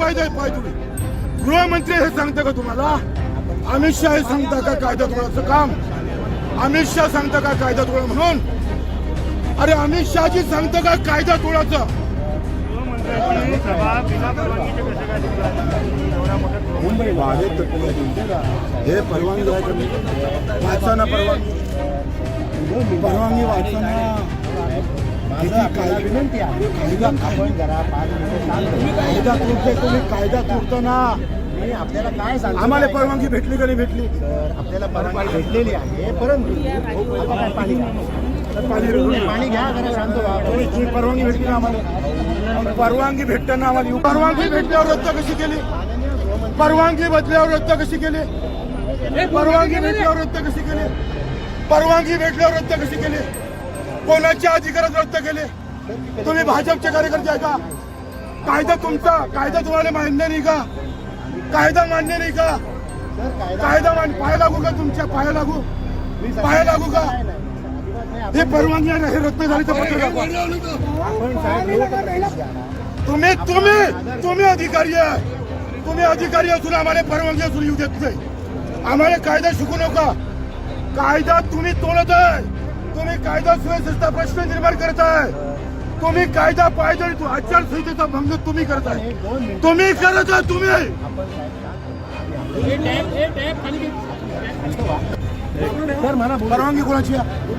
कायदा आहे तुम्ही गृहमंत्री हे सांगता का तुम्हाला? अमित शहा हे सांगता का कायदा तोडायचं काम? अमित शहा सांगता का कायदा तोडा म्हणून? अरे अमित शहाजी सांगता का कायदा तोडायचं मुंबई वाढे हे परवानगी वाचताना परवानगी. परवानगी वाचताना विनंती आहे. कायदा आपण जरा पाच मिनिटं शांत बसा. कायदा तुम्ही ना. मी आपल्याला काय सांगतो आम्हाला परवानगी भेटली का नाही भेटली? सर आपल्याला परवानगी भेटलेली आहे परंतु आता काय पाणी घ्या. पाणी पाणी घ्या जरा शांत व्हा. तुम्ही परवानगी भेटली ना आम्हाला? परवानगी भेटताना आम्हाला परवानगी भेटल्यावर रद्द कशी केली? परवानगी बदल्यावर रद्द कशी केली? परवानगी भेटल्यावर रद्द कशी केली? परवानगी भेटल्यावर रद्द कशी केली? कोणाच्या अधिकारात रद्द केले? तुम्ही भाजपचे कार्यकर्ते आहे का? कायदा तुमचा कायदा तुम्हाला मान्य नाही का? कायदा मान्य नाही का? कायदा मान पाय लागू का तुमच्या? पाया लागू. पाया लागू का? हे परवानगी आहे हे रद्द झाली तर तुम्ही तुम्ही तुम्ही अधिकारी आहे. तुम्ही अधिकारी असून आम्हाला परवानगी असून येऊ देत नाही. आम्हाला कायदा शिकू नका. कायदा तुम्ही तोडत आहे. तुम्ही कायदा सुव्यवस्थेचा प्रश्न निर्माण करत आहे तुम्ही कायदा तू आचारसंहितेचा भंग तुम्ही करत आहे एक दोन मिनिट तुम्ही करत आहे तुम्ही. परवानगी कोणाची आहे?